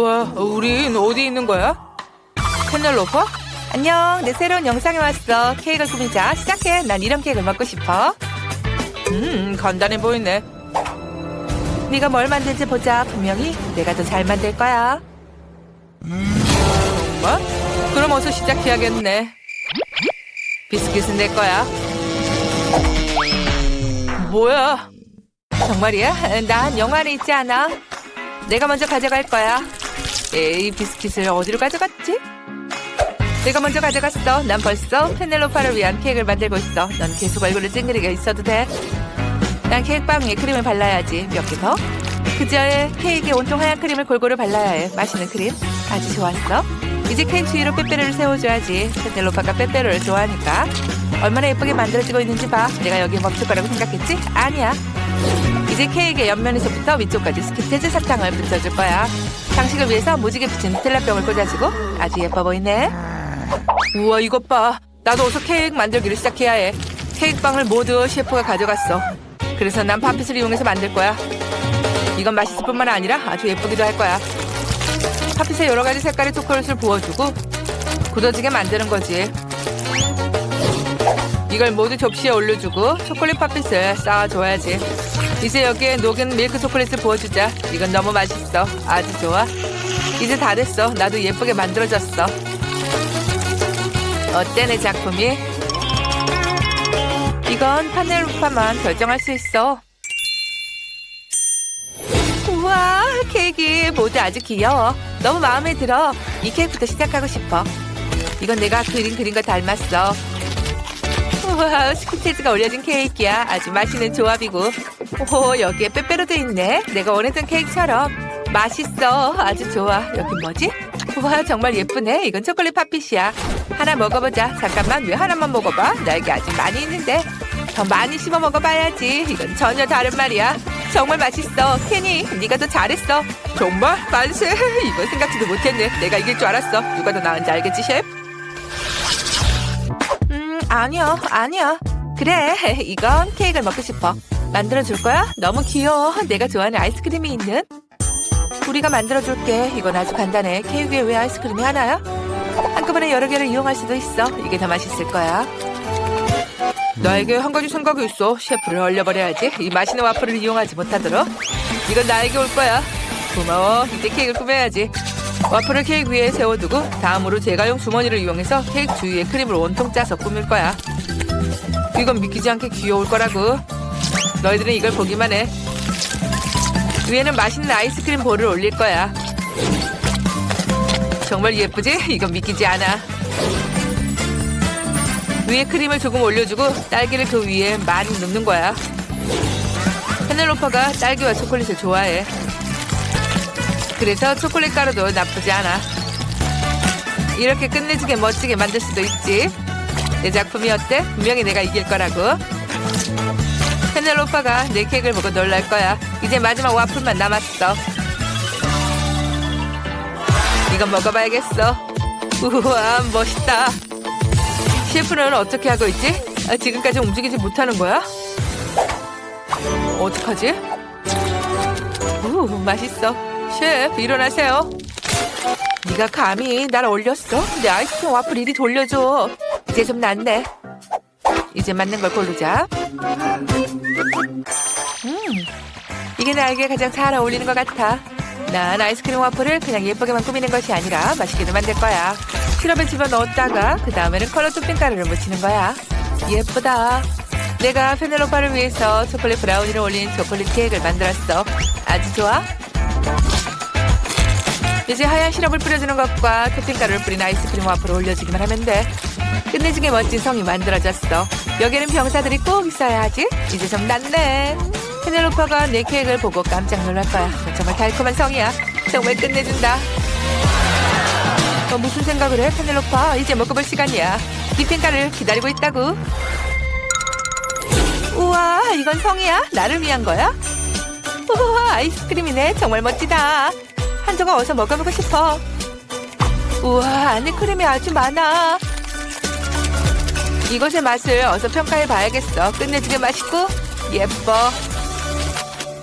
우와, 우린 어디 있는 거야? 페넬로퍼? 안녕, 내 새로운 영상에 왔어. 케이크를 꾸미자. 시작해. 난 이런 케이크를 먹고 싶어. 음, 간단해 보이네. 네가 뭘 만들지 보자. 분명히 내가 더 잘 만들 거야. 정말? 그럼 어서 시작해야겠네. 비스킷은 내 거야. 뭐야? 정말이야? 난 영화에 있지 않아. 내가 먼저 가져갈 거야. 에이, 비스킷을 어디로 가져갔지? 내가 먼저 가져갔어. 난 벌써 페넬로파를 위한 케이크를 만들고 있어. 넌 계속 얼굴을 찡그리게 있어도 돼. 난 케이크빵 위에 크림을 발라야지. 몇 개 더? 그저에 케이크에 온통 하얀 크림을 골고루 발라야 해. 맛있는 크림. 아주 좋았어. 이제 케이크 위로 빼빼로를 세워줘야지. 페넬로파가 빼빼로를 좋아하니까. 얼마나 예쁘게 만들어지고 있는지 봐. 내가 여기에 멈출 거라고 생각했지? 아니야. 이제 케이크의 옆면에서부터 위쪽까지 스키테즈 사탕을 붙여줄 거야. 장식을 위해서 무지개 붙인 스텔라병을 꽂아주고 아주 예뻐 보이네. 우와 이것 봐. 나도 어서 케이크 만들기를 시작해야 해. 케이크빵을 모두 셰프가 가져갔어. 그래서 난 팜핏을 이용해서 만들 거야. 이건 맛있을 뿐만 아니라 아주 예쁘기도 할 거야. 팥빛에 여러 가지 색깔의 초콜릿을 부어주고 굳어지게 만드는 거지. 이걸 모두 접시에 올려주고 초콜릿 팥빛을 쌓아줘야지. 이제 여기에 녹은 밀크 초콜릿을 부어주자. 이건 너무 맛있어. 아주 좋아. 이제 다 됐어. 나도 예쁘게 만들어졌어. 어때 내 작품이? 이건 파넬루파만 결정할 수 있어. 우와 케이크 모두 아주 귀여워. 너무 마음에 들어. 이 케이크부터 시작하고 싶어. 이건 내가 그린 그림과 닮았어. 우와, 스키테즈가 올려진 케이크야. 아주 맛있는 조합이고. 오, 여기에 빼빼로도 있네. 내가 원했던 케이크처럼. 맛있어. 아주 좋아. 여기 뭐지? 우와, 정말 예쁘네. 이건 초콜릿 팥빛이야. 하나 먹어보자. 잠깐만, 왜 하나만 먹어봐? 나에게 아직 많이 있는데. 더 많이 씹어 먹어봐야지. 이건 전혀 다른 말이야. 정말 맛있어. 케니, 네가 더 잘했어. 정말? 만세. 이건 생각지도 못했네. 내가 이길 줄 알았어. 누가 더 나은지 알겠지, 셰프? 음, 아니요, 아니야. 그래, 이건 케이크를 먹고 싶어. 만들어줄 거야? 너무 귀여워. 내가 좋아하는 아이스크림이 있는. 우리가 만들어줄게. 이건 아주 간단해. 케이크 위에 왜 아이스크림이 하나야? 한꺼번에 여러 개를 이용할 수도 있어. 이게 더 맛있을 거야. 나에게 한 가지 생각이 있어. 셰프를 얼려버려야지. 이 맛있는 와플을 이용하지 못하도록. 이건 나에게 올 거야. 고마워. 이제 케이크를 꾸며야지. 와플을 케이크 위에 세워두고 다음으로 제가용 주머니를 이용해서 케이크 주위에 크림을 온통 짜서 꾸밀 거야. 이건 믿기지 않게 귀여울 거라고. 너희들은 이걸 보기만 해. 위에는 맛있는 아이스크림 볼을 올릴 거야. 정말 예쁘지? 이건 믿기지 않아. 위에 크림을 조금 올려주고 딸기를 그 위에 많이 넣는 거야. 페넬로파가 딸기와 초콜릿을 좋아해. 그래서 초콜릿 가루도 나쁘지 않아. 이렇게 끝내주게 멋지게 만들 수도 있지. 내 작품이 어때? 분명히 내가 이길 거라고. 페넬로파가 내 케이크를 보고 놀랄 거야. 이제 마지막 와플만 남았어. 이건 먹어봐야겠어. 우와, 멋있다. 셰프는 어떻게 하고 있지? 아, 지금까지 움직이지 못하는 거야? 어떡하지? 우, 맛있어. 셰프, 일어나세요. 네가 감히 날 올렸어? 내 아이스크림 와플 이리 돌려줘. 이제 좀 낫네. 이제 맞는 걸 고르자. 음, 이게 나에게 가장 잘 어울리는 것 같아. 난 아이스크림 와플을 그냥 예쁘게만 꾸미는 것이 아니라 맛있게도 만들 거야. 시럽에 집어넣었다가 그 다음에는 컬러 토핑 가루를 묻히는 거야. 예쁘다. 내가 페넬로파를 위해서 초콜릿 브라우니를 올린 초콜릿 케이크를 만들었어. 아주 좋아? 이제 하얀 시럽을 뿌려주는 것과 토핑 가루를 뿌린 아이스크림 와플을 올려주기만 하면 돼. 끝내주게 멋진 성이 만들어졌어. 여기는 병사들이 꼭 있어야 하지. 이제 좀 낫네. 페넬로파가 내 케이크를 보고 깜짝 놀랄 거야. 정말 달콤한 성이야. 정말 끝내준다. 어, 무슨 생각을 해, 페넬로파? 이제 먹어볼 시간이야. 디핑가를 기다리고 있다고. 우와, 이건 성이야? 나를 위한 거야? 우와, 아이스크림이네. 정말 멋지다. 한 조각 어서 먹어보고 싶어. 우와, 안에 크림이 아주 많아. 이것의 맛을 어서 평가해 봐야겠어. 끝내주게 맛있고 예뻐.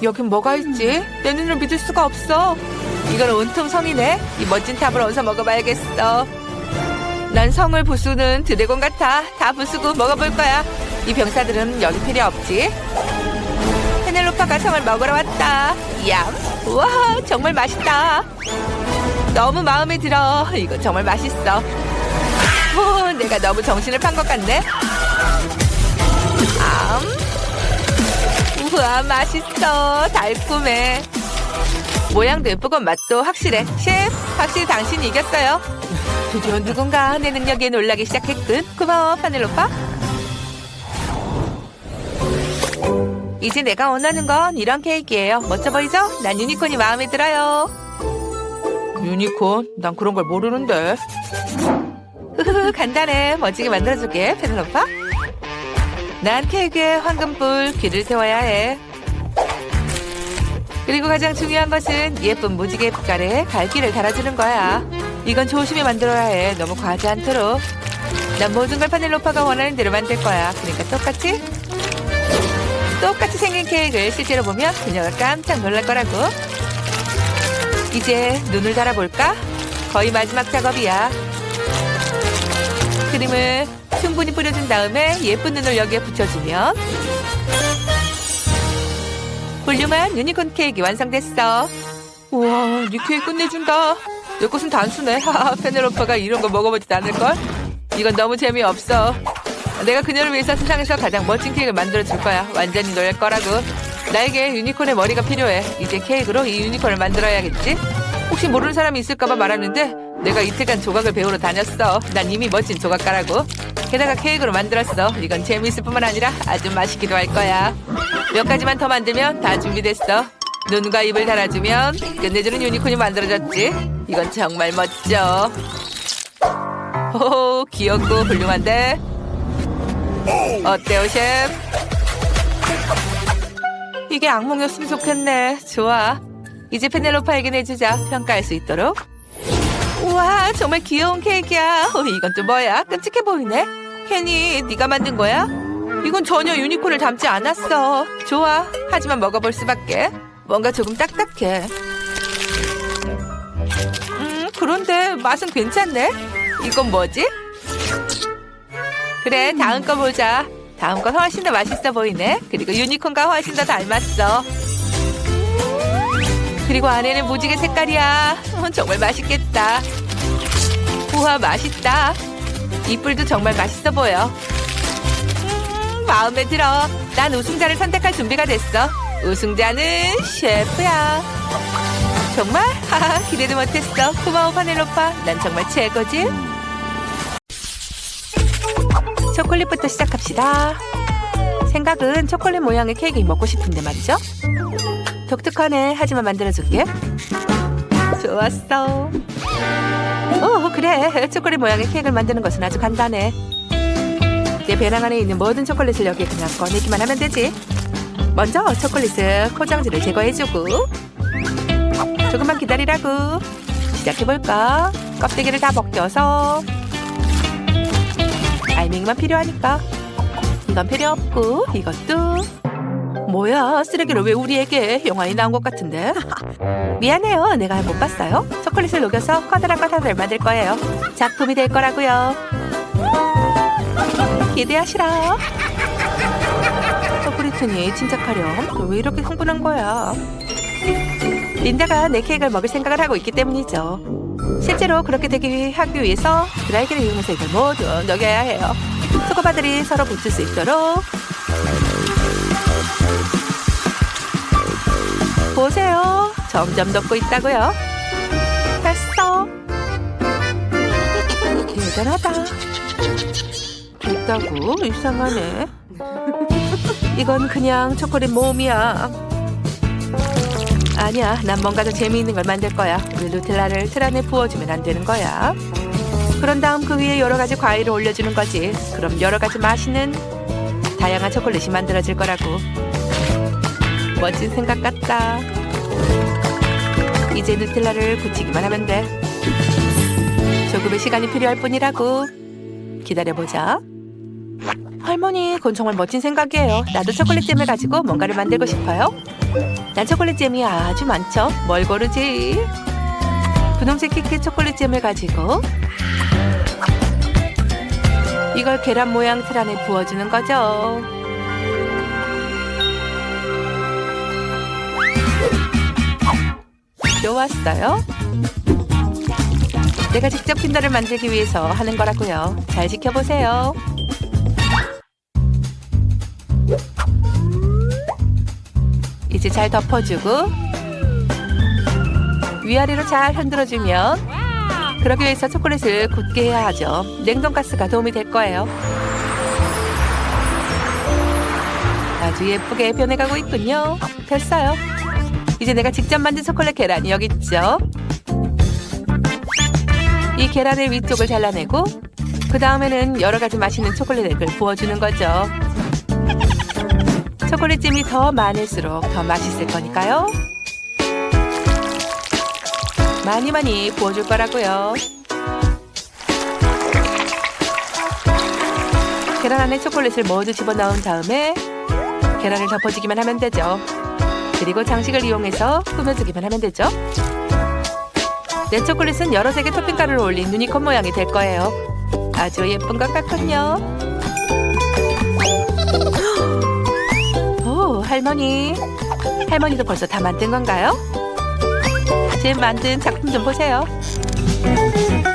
여긴 뭐가 있지? 내 눈을 믿을 수가 없어. 이건 온통 성이네. 이 멋진 탑을 어서 먹어봐야겠어. 난 성을 부수는 드래곤 같아. 다 부수고 먹어볼 거야. 이 병사들은 여기 필요 없지. 페넬로파가 성을 먹으러 왔다. 얌. 우와, 정말 맛있다. 너무 마음에 들어. 이거 정말 맛있어. 오, 내가 너무 정신을 판 것 같네. 암. 우와, 맛있어. 달콤해. 모양도 예쁘고 맛도 확실해. 셰프, 확실히 당신이 이겼어요. 드디어 누군가 내 능력에 놀라기 시작했군. 고마워, 파넬로파. 이제 내가 원하는 건 이런 케이크예요. 멋져 보이죠? 난 유니콘이 마음에 들어요. 유니콘? 난 그런 걸 모르는데. 흐흐, 간단해. 멋지게 만들어줄게, 페넬로파. 난 케이크에 황금불 귀를 태워야 해. 그리고 가장 중요한 것은 예쁜 무지개 빛깔에 갈기를 달아주는 거야. 이건 조심히 만들어야 해. 너무 과하지 않도록. 난 모든 걸 파넬로파가 원하는 대로 만들 거야. 그러니까 똑같이 똑같이 생긴 케이크를 실제로 보면 그녀가 깜짝 놀랄 거라고. 이제 눈을 달아볼까? 거의 마지막 작업이야. 크림을 충분히 뿌려준 다음에 예쁜 눈을 여기에 붙여주면 훌륭한 유니콘 케이크 완성됐어. 우와, 네 케이크 끝내준다. 내 것은 단순해. 하하, 페넬로파가 이런 거 먹어보지도 않을걸? 이건 너무 재미없어. 내가 그녀를 위해서 세상에서 가장 멋진 케이크를 만들어줄 거야. 완전히 놀랄 거라고. 나에게 유니콘의 머리가 필요해. 이제 케이크로 이 유니콘을 만들어야겠지? 혹시 모르는 사람이 있을까봐 말하는데 내가 이틀간 조각을 배우러 다녔어. 난 이미 멋진 조각가라고. 게다가 케이크로 만들었어. 이건 재미있을 뿐만 아니라 아주 맛있기도 할 거야. 몇 가지만 더 만들면 다 준비됐어. 눈과 입을 달아주면 끝내주는 유니콘이 만들어졌지. 이건 정말 멋져. 호 귀엽고 훌륭한데? 어때요, 셰프? 이게 악몽이었으면 좋겠네. 좋아. 이제 페넬로파에게 내주자. 평가할 수 있도록. 우와, 정말 귀여운 케이크야. 어, 이건 또 뭐야? 끔찍해 보이네. 케니, 네가 만든 거야? 이건 전혀 유니콘을 닮지 않았어. 좋아. 하지만 먹어볼 수밖에. 뭔가 조금 딱딱해. 음, 그런데 맛은 괜찮네. 이건 뭐지? 그래, 다음 거 보자. 다음 건 훨씬 더 맛있어 보이네. 그리고 유니콘과 훨씬 더 닮았어. 그리고 안에는 무지개 색깔이야. 어, 정말 맛있겠다. 우와, 맛있다. 이 뿔도 정말 맛있어 보여. 음, 마음에 들어. 난 우승자를 선택할 준비가 됐어. 우승자는 셰프야. 정말? 하하, 기대도 못했어. 고마워, 파넬로파. 난 정말 최고지? 초콜릿부터 시작합시다. 생각은 초콜릿 모양의 케이크 먹고 싶은데 말이죠. 독특하네. 하지만 만들어줄게. 좋았어. 오, 그래. 초콜릿 모양의 케이크를 만드는 것은 아주 간단해. 내 배낭 안에 있는 모든 초콜릿을 여기에 그냥 꺼내기만 하면 되지. 먼저 초콜릿을 포장지를 제거해주고 조금만 기다리라고. 시작해볼까? 껍데기를 다 벗겨서 알맹이만 필요하니까. 이건 필요 없고 이것도. 뭐야 쓰레기를 왜 우리에게 영화에 나온 것 같은데? 미안해요 내가 못 봤어요. 초콜릿을 녹여서 커다란 커다를 만들 거예요. 작품이 될 거라고요. 기대하시라. 초콜릿은이 침착하렴. 왜 이렇게 흥분한 거야? 린다가 내 케이크를 먹을 생각을 하고 있기 때문이죠 실제로 그렇게 되기 하기 위해서 드라이기를 이용해서 이걸 모두 녹여야 해요. 초코바들이 서로 붙을 수 있도록 보세요. 점점 녹고 있다고요. 됐어. 대단하다. 됐다고? 이상하네. 이건 그냥 초콜릿 모음이야. 아니야, 난 뭔가 더 재미있는 걸 만들 거야. 우리 누텔라를 틀 안에 부어주면 안 되는 거야. 그런 다음 그 위에 여러 가지 과일을 올려주는 거지. 그럼 여러 가지 맛있는 다양한 초콜릿이 만들어질 거라고. 멋진 생각 같다. 이제 누텔라를 붙이기만 하면 돼. 조금의 시간이 필요할 뿐이라고. 기다려보자. 할머니, 그건 정말 멋진 생각이에요. 나도 초콜릿 잼을 가지고 뭔가를 만들고 싶어요. 난 초콜릿 잼이 아주 많죠. 뭘 고르지? 분홍색 키키 초콜릿 잼을 가지고 이걸 계란 모양 틀 안에 부어주는 거죠. 좋았어요. 내가 직접 킨더를 만들기 위해서 하는 거라고요. 잘 지켜보세요. 이제 잘 덮어주고 위아래로 잘 흔들어주면 그러기 위해서 초콜릿을 굳게 해야 하죠. 냉동가스가 도움이 될 거예요. 아주 예쁘게 변해가고 있군요. 됐어요. 이제 내가 직접 만든 초콜릿 계란이 여기 있죠. 이 계란의 위쪽을 잘라내고 그 다음에는 여러 가지 맛있는 초콜릿을 부어주는 거죠. 초콜릿잼이 더 많을수록 더 맛있을 거니까요. 많이 많이 부어줄 거라고요. 계란 안에 초콜릿을 모두 집어넣은 다음에 계란을 덮어주기만 하면 되죠. 그리고 장식을 이용해서 꾸며주기만 하면 되죠. 내 초콜릿은 여러 색의 토핑가루를 올린 유니콘 모양이 될 거예요. 아주 예쁜 것 같군요. 할머니. 할머니도 벌써 다 만든 건가요? 제 만든 작품 좀 보세요.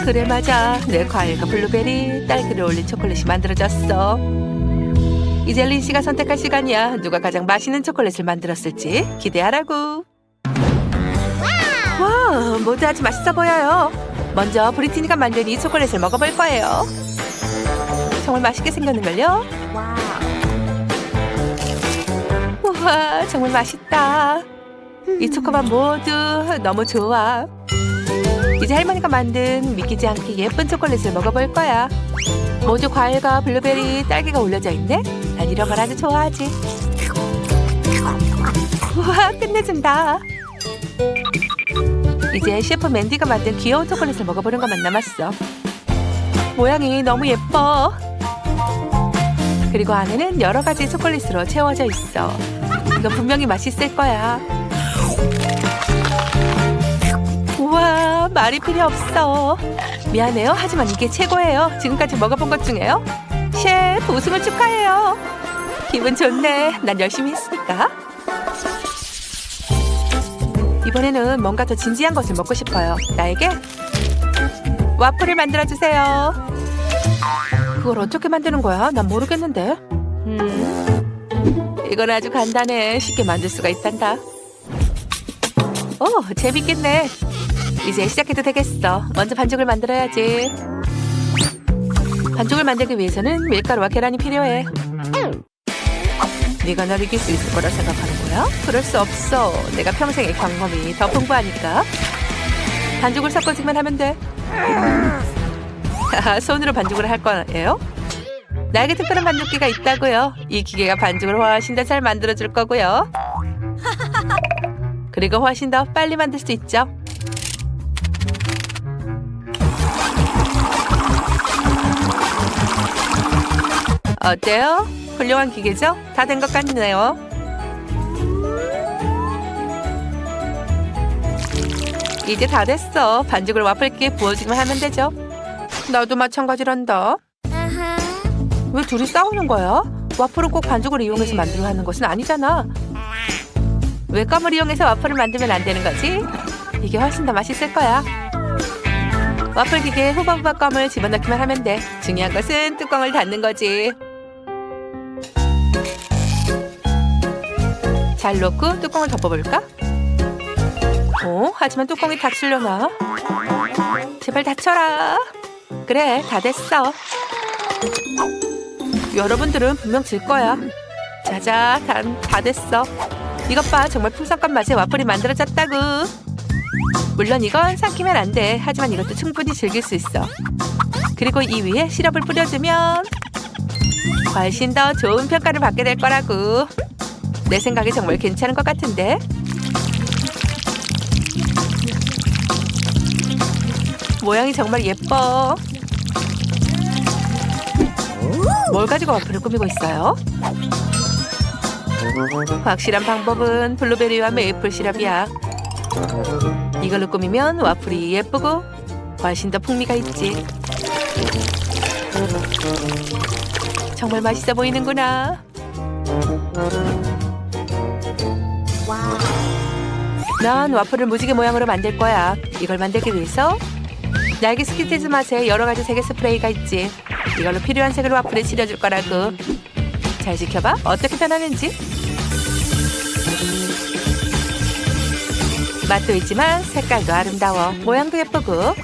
그래 맞아. 내 과일과 블루베리, 딸기를 올린 초콜릿이 만들어졌어. 이제 린 씨가 선택할 시간이야. 누가 가장 맛있는 초콜릿을 만들었을지 기대하라고. 와, 모두 아주 맛있어 보여요. 먼저 브리티니가 만든 이 초콜릿을 먹어볼 거예요. 정말 맛있게 생겼는걸요? 우와, 정말 맛있다. 이 초코맛 모두 너무 좋아. 이제 할머니가 만든 믿기지 않게 예쁜 초콜릿을 먹어볼 거야. 모두 과일과 블루베리, 딸기가 올려져 있네. 난 이런 걸 아주 좋아하지. 우와, 끝내준다. 이제 셰프 맨디가 만든 귀여운 초콜릿을 먹어보는 것만 남았어. 모양이 너무 예뻐. 그리고 안에는 여러 가지 초콜릿으로 채워져 있어. 이거 분명히 맛있을 거야. 우와, 말이 필요 없어. 미안해요. 하지만 이게 최고예요. 지금까지 먹어본 것 중에요. 셰프 우승을 축하해요. 기분 좋네. 난 열심히 했으니까. 이번에는 뭔가 더 진지한 것을 먹고 싶어요. 나에게 와플을 만들어 주세요. 그걸 어떻게 만드는 거야? 난 모르겠는데. 음, 이건 아주 간단해. 쉽게 만들 수가 있단다. 오, 재밌겠네. 이제 시작해도 되겠어. 먼저 반죽을 만들어야지. 반죽을 만들기 위해서는 밀가루와 계란이 필요해. 네가 날 이길 수 있을 거라 생각하는 거야? 그럴 수 없어. 내가 평생의 경험이 더 풍부하니까. 반죽을 섞어주기만 하면 돼. 손으로 반죽을 할 거예요? 나에게 특별한 반죽기가 있다고요. 이 기계가 반죽을 훨씬 더 잘 만들어줄 거고요. 그리고 훨씬 더 빨리 만들 수 있죠. 어때요? 훌륭한 기계죠? 다 된 것 같네요. 이제 다 됐어. 반죽을 와플기에 부어주기만 하면 되죠. 나도 마찬가지란다. 왜 둘이 싸우는 거야? 와플은 꼭 반죽을 이용해서 만들어 하는 것은 아니잖아. 외감을 이용해서 와플을 만들면 안 되는 거지? 이게 훨씬 더 맛있을 거야. 와플 기계에 후방부바 껌을 집어넣기만 하면 돼. 중요한 것은 뚜껑을 닫는 거지. 잘 놓고 뚜껑을 덮어볼까? 어? 하지만 뚜껑이 닫히려나? 제발 닫혀라. 그래, 다 됐어. 여러분들은 분명 질 거야. 자자, 다, 다 됐어. 이것 봐, 정말 풍선껌 맛의 와플이 만들어졌다구. 물론 이건 삼키면 안 돼. 하지만 이것도 충분히 즐길 수 있어. 그리고 이 위에 시럽을 뿌려주면 훨씬 더 좋은 평가를 받게 될 거라고. 내 생각에 정말 괜찮은 것 같은데. 모양이 정말 예뻐. 뭘 가지고 와플을 꾸미고 있어요? 확실한 방법은 블루베리와 메이플 시럽이야. 이걸로 꾸미면 와플이 예쁘고 훨씬 더 풍미가 있지. 정말 맛있어 보이는구나. 난 와플을 무지개 모양으로 만들 거야. 이걸 만들기 위해서 날개 스키티즈 맛에 여러 가지 색의 스프레이가 있지. 이걸로 필요한 색을 와플에 칠해줄 거라고. 잘 지켜봐. 어떻게 변하는지. 맛도 있지만 색깔도 아름다워. 모양도 예쁘고.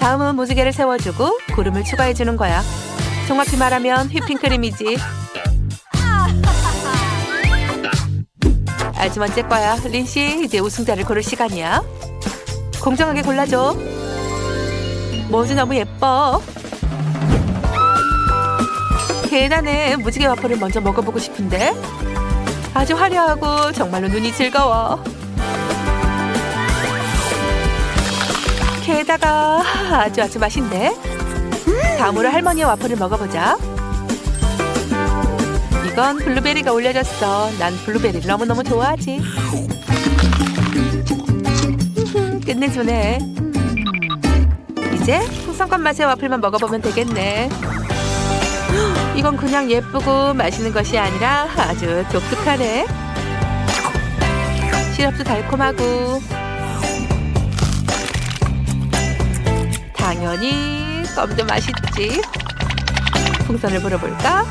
다음은 무지개를 세워주고 구름을 추가해주는 거야. 정확히 말하면 휘핑크림이지. 아주 먼저 거야. 린 씨, 이제 우승자를 고를 시간이야. 공정하게 골라줘. 모두 너무 예뻐. 대단해. 무지개 와플을 먼저 먹어보고 싶은데. 아주 화려하고 정말로 눈이 즐거워. 게다가 아주 아주 맛있네. 다음으로 할머니의 와플을 먹어보자. 이건 블루베리가 올려졌어. 난 블루베리를 너무너무 좋아하지. 끝내주네. 이제 풍선껌 맛의 와플만 먹어보면 되겠네. 이건 그냥 예쁘고 맛있는 것이 아니라 아주 독특하네. 시럽도 달콤하고 당연히 껌도 맛있지. 풍선을 불어볼까?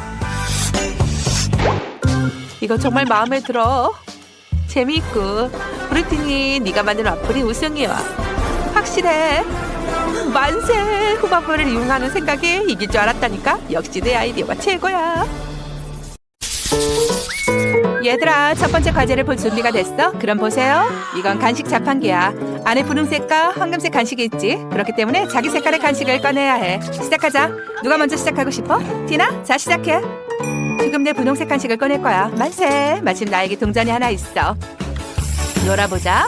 이거 정말 마음에 들어. 재미있고 브리티니 네가 만든 와플이 우승이야. 확실해. 만세! 후반부를 이용하는 생각에 이길 줄 알았다니까. 역시 내 아이디어가 최고야. 얘들아, 첫 번째 과제를 볼 준비가 됐어? 그럼 보세요. 이건 간식 자판기야. 안에 분홍색과 황금색 간식이 있지. 그렇기 때문에 자기 색깔의 간식을 꺼내야 해. 시작하자. 누가 먼저 시작하고 싶어? 티나? 자, 시작해. 지금 내 분홍색 간식을 꺼낼 거야. 만세! 마침 나에게 동전이 하나 있어. 놀아보자.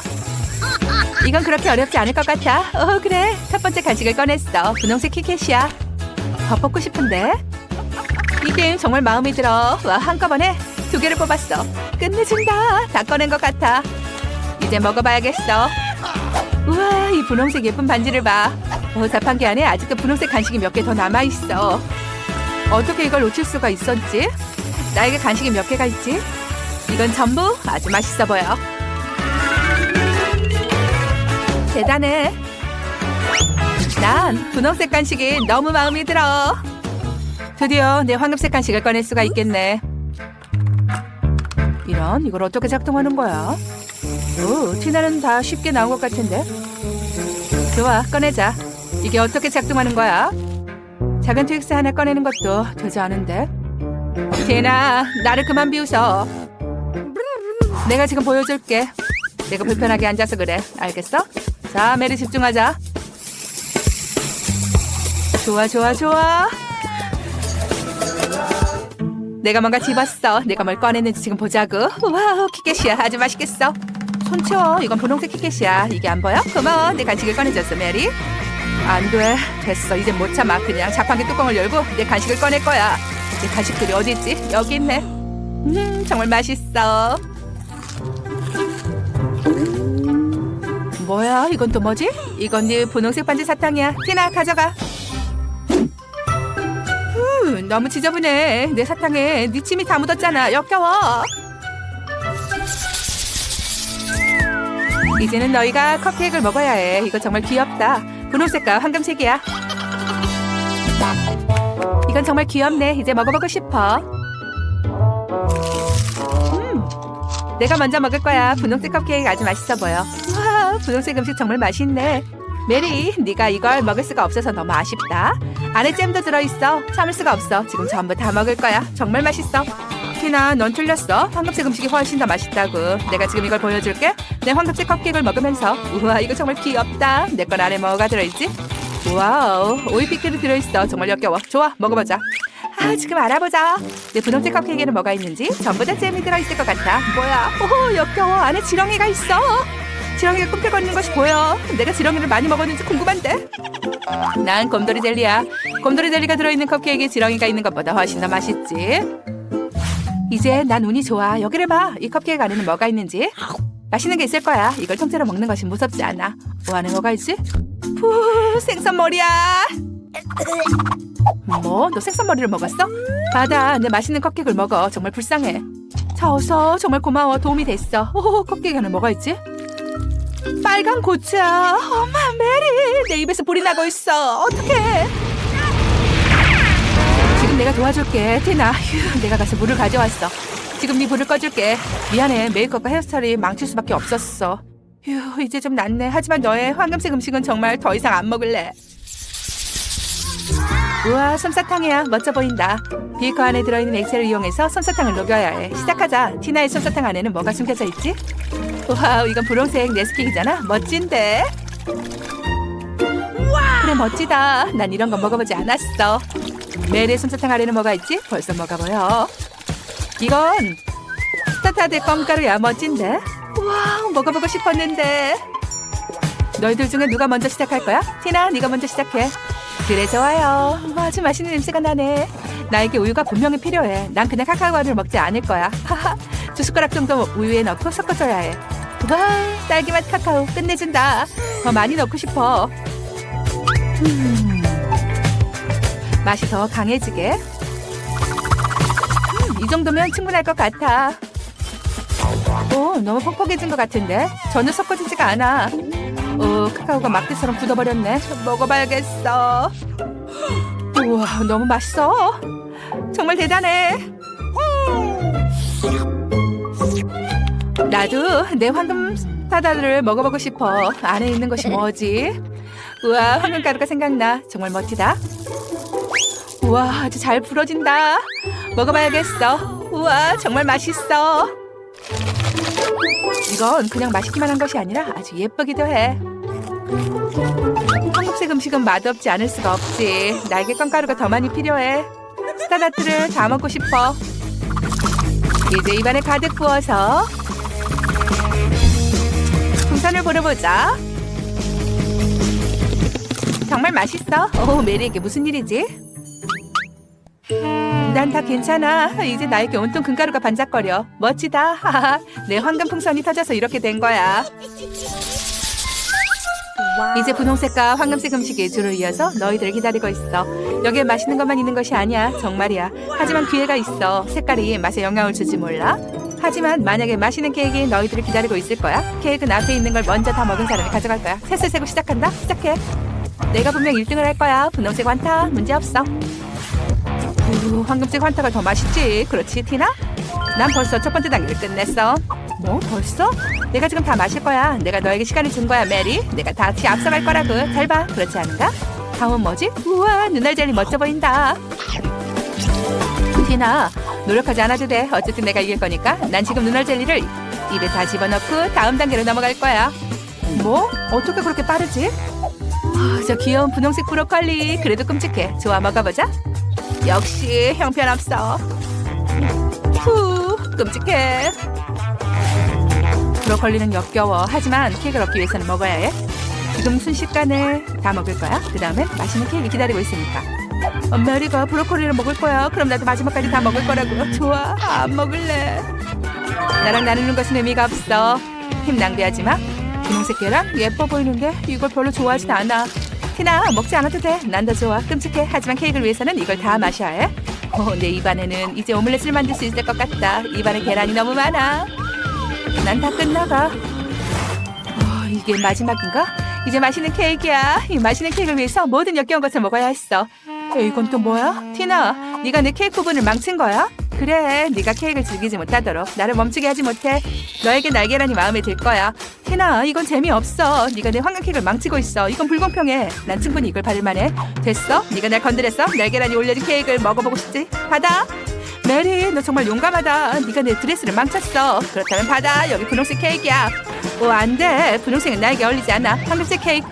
이건 그렇게 어렵지 않을 것 같아. 어, 그래. 첫 번째 간식을 꺼냈어. 분홍색 키켓이야. 더 뽑고 싶은데? 이 게임 정말 마음에 들어. 와, 한꺼번에 두 개를 뽑았어. 끝내준다. 다 꺼낸 것 같아. 이제 먹어봐야겠어. 우와, 이 분홍색 예쁜 반지를 봐. 어, 자판기 안에 아직도 분홍색 간식이 몇 개 더 남아있어. 어떻게 이걸 놓칠 수가 있었지? 나에게 간식이 몇 개가 있지? 이건 전부 아주 맛있어 보여. 대단해. 난 분홍색 간식이 너무 마음에 들어. 드디어 내 황금색 간식을 꺼낼 수가 있겠네. 이런 이걸 어떻게 작동하는 거야? 오, 티나는 다 쉽게 나온 것 같은데. 좋아, 꺼내자. 이게 어떻게 작동하는 거야? 작은 트윅스 하나 꺼내는 것도 되지 않은데. 티나, 나를 그만 비웃어. 내가 지금 보여줄게. 내가 불편하게 앉아서 그래. 알겠어? 자, 메리 집중하자. 좋아, 좋아, 좋아. 내가 뭔가 집었어. 내가 뭘 꺼냈는지 지금 보자고. 와우, 키켓이야. 아주 맛있겠어. 손 치워. 이건 분홍색 키켓이야. 이게 안 보여? 고마워. 내 간식을 꺼내줬어, 메리. 안 돼. 됐어. 이제 못 참아. 그냥 자판기 뚜껑을 열고 내 간식을 꺼낼 거야. 내 간식들이 어디 있지? 여기 있네. 음, 정말 맛있어. 뭐야? 이건 또 뭐지? 이건 네 분홍색 반지 사탕이야. 티나 가져가. 후, 너무 지저분해. 내 사탕에 네 침이 다 묻었잖아. 역겨워. 이제는 너희가 컵케이크를 먹어야 해. 이거 정말 귀엽다. 분홍색과 황금색이야. 이건 정말 귀엽네. 이제 먹어보고 싶어. 음, 내가 먼저 먹을 거야. 분홍색 컵케이크 아주 맛있어 보여. 와, 분홍색 음식 정말 맛있네. 메리, 네가 이걸 먹을 수가 없어서 너무 아쉽다. 안에 잼도 들어있어. 참을 수가 없어. 지금 전부 다 먹을 거야. 정말 맛있어. 티나, 넌 틀렸어. 황금색 음식이 훨씬 더 맛있다고. 내가 지금 이걸 보여줄게. 내 황금색 컵케이크를 먹으면서 우와, 이거 정말 귀엽다. 내 건 안에 뭐가 들어있지? 와우, 오이 피클이 들어있어. 정말 역겨워. 좋아, 먹어보자. 아, 지금 알아보자. 내 분홍색 컵케이크에는 뭐가 있는지 전부 다 잼이 들어있을 것 같아. 뭐야? 오, 역겨워. 안에 지렁이가 있어. 지렁이가 꿈틀 거리는 것이 보여. 내가 지렁이를 많이 먹었는지 궁금한데. 난 곰돌이 젤리야. 곰돌이 젤리가 들어있는 컵케이크에 지렁이가 있는 것보다 훨씬 더 맛있지. 이제 난 운이 좋아. 여기를 봐. 이 컵케이크 안에는 뭐가 있는지. 맛있는 게 있을 거야. 이걸 통째로 먹는 것이 무섭지 않아. 뭐 안에 뭐가 있지? 푸 생선머리야. 뭐? 너 생선머리를 먹었어? 받아. 내 맛있는 컵케이크를 먹어. 정말 불쌍해. 자 어서 정말 고마워. 도움이 됐어. 오 컵케이크 안에 뭐가 있지? 빨간 고추야. 엄마 메리 내 입에서 불이 나고 있어. 어떡해? 지금 내가 도와줄게. 티나. 휴, 내가 가서 물을 가져왔어. 지금 네 불을 꺼줄게. 미안해. 메이크업과 헤어스타일이 망칠 수밖에 없었어. 휴, 이제 좀 낫네. 하지만 너의 황금색 음식은 정말 더 이상 안 먹을래. 우와, 솜사탕이야. 멋져 보인다. 비커 안에 들어있는 액체를 이용해서 솜사탕을 녹여야 해. 시작하자. 티나의 솜사탕 안에는 뭐가 숨겨져 있지? 와우, 이건 분홍색 네스킥이잖아. 멋진데? 그래, 멋지다. 난 이런 거 먹어보지 않았어. 메리의 솜사탕 안에는 뭐가 있지? 벌써 먹어보여. 이건 스타타드 껌가루야. 멋진데? 와, 먹어보고 싶었는데. 너희들 중에 누가 먼저 시작할 거야? 티나, 네가 먼저 시작해. 그래 좋아요. 와, 아주 맛있는 냄새가 나네. 나에게 우유가 분명히 필요해. 난 그냥 카카오를 먹지 않을 거야. 하하. 두 숟가락 정도 우유에 넣고 섞어줘야 해. 와, 딸기맛 카카오 끝내준다. 더 많이 넣고 싶어. 음, 맛이 더 강해지게. 음, 이 정도면 충분할 것 같아. 오, 너무 퍽퍽해진 것 같은데? 전혀 섞어지지가 않아. 어, 카카오가 막대처럼 굳어버렸네. 먹어봐야겠어. 우와, 너무 맛있어. 정말 대단해. 나도 내 황금 타다를 먹어보고 싶어. 안에 있는 것이 뭐지? 우와, 황금 가루가 생각나. 정말 멋지다. 우와, 아주 잘 부러진다. 먹어봐야겠어. 우와, 정말 맛있어. 이건 그냥 맛있기만 한 것이 아니라 아주 예쁘기도 해. 한국식 음식은 맛없지 않을 수가 없지. 날개 껌가루가 더 많이 필요해. 스타다트를 다 먹고 싶어. 이제 입안에 가득 부어서 불어보자. 정말 맛있어. 오, 메리에게 무슨 일이지? 난 다 괜찮아. 이제 나에게 온통 금가루가 반짝거려. 멋지다. 내 황금 풍선이 터져서 이렇게 된 거야. 이제 분홍색과 황금색 음식이 줄을 이어서 너희들을 기다리고 있어. 여기에 맛있는 것만 있는 것이 아니야. 정말이야. 하지만 기회가 있어. 색깔이 맛에 영향을 주지 몰라. 하지만 만약에 맛있는 케이크가 너희들을 기다리고 있을 거야. 케이크는 앞에 있는 걸 먼저 다 먹은 사람이 가져갈 거야. 셋을 세고 시작한다. 시작해. 내가 분명 1등을 할 거야. 분홍색 환타. 문제 없어. 우, 황금색 환타가 더 맛있지. 그렇지, 티나? 난 벌써 첫 번째 단계를 끝냈어. 뭐? 벌써? 내가 지금 다 마실 거야. 내가 너에게 시간을 준 거야, 메리. 내가 다시 앞서갈 거라고. 잘 봐. 그렇지 않은가? 다음은 뭐지? 우와, 눈알 젤리 멋져 보인다. 티나, 노력하지 않아도 돼. 어쨌든 내가 이길 거니까. 난 지금 눈알 젤리를 입에 다 집어넣고 다음 단계로 넘어갈 거야. 뭐? 어떻게 그렇게 빠르지? 아, 저 귀여운 분홍색 브로콜리. 그래도 끔찍해. 좋아, 먹어보자. 역시 형편없어. 후, 끔찍해. 브로콜리는 역겨워. 하지만 케이크를 얻기 위해서는 먹어야 해. 지금 순식간에 다 먹을 거야. 그 다음엔 맛있는 케이크 기다리고 있으니까. 어, 메리가 브로콜리를 먹을 거야. 그럼 나도 마지막까지 다 먹을 거라고. 좋아, 안 먹을래. 나랑 나누는 것은 의미가 없어. 힘 낭비하지 마. 분홍색 계란 예뻐 보이는데 이걸 별로 좋아하진 않아. 티나 먹지 않아도 돼. 난 더 좋아. 끔찍해. 하지만 케이크를 위해서는 이걸 다 마셔야 해. 어, 내 입안에는 이제 오믈렛을 만들 수 있을 것 같다. 입안에 계란이 너무 많아. 난 다 끝나가. 어, 이게 마지막인가? 이제 맛있는 케이크야. 이 맛있는 케이크를 위해서 모든 역겨운 것을 먹어야 했어. 에, 이건 또 뭐야? 티나, 네가 내 케이크 부분을 망친 거야? 그래, 네가 케이크를 즐기지 못하도록 나를 멈추게 하지 못해. 너에게 날계란이 마음에 들 거야. 티나, 이건 재미없어. 네가 내 황금 케이크를 망치고 있어. 이건 불공평해. 난 충분히 이걸 받을 만해. 됐어? 네가 날 건드렸어? 날계란이 올려진 케이크를 먹어보고 싶지? 받아. 메리, 너 정말 용감하다. 네가 내 드레스를 망쳤어. 그렇다면 받아. 여기 분홍색 케이크야. 오, 안 돼. 분홍색은 나에게 어울리지 않아. 황금색 케이크.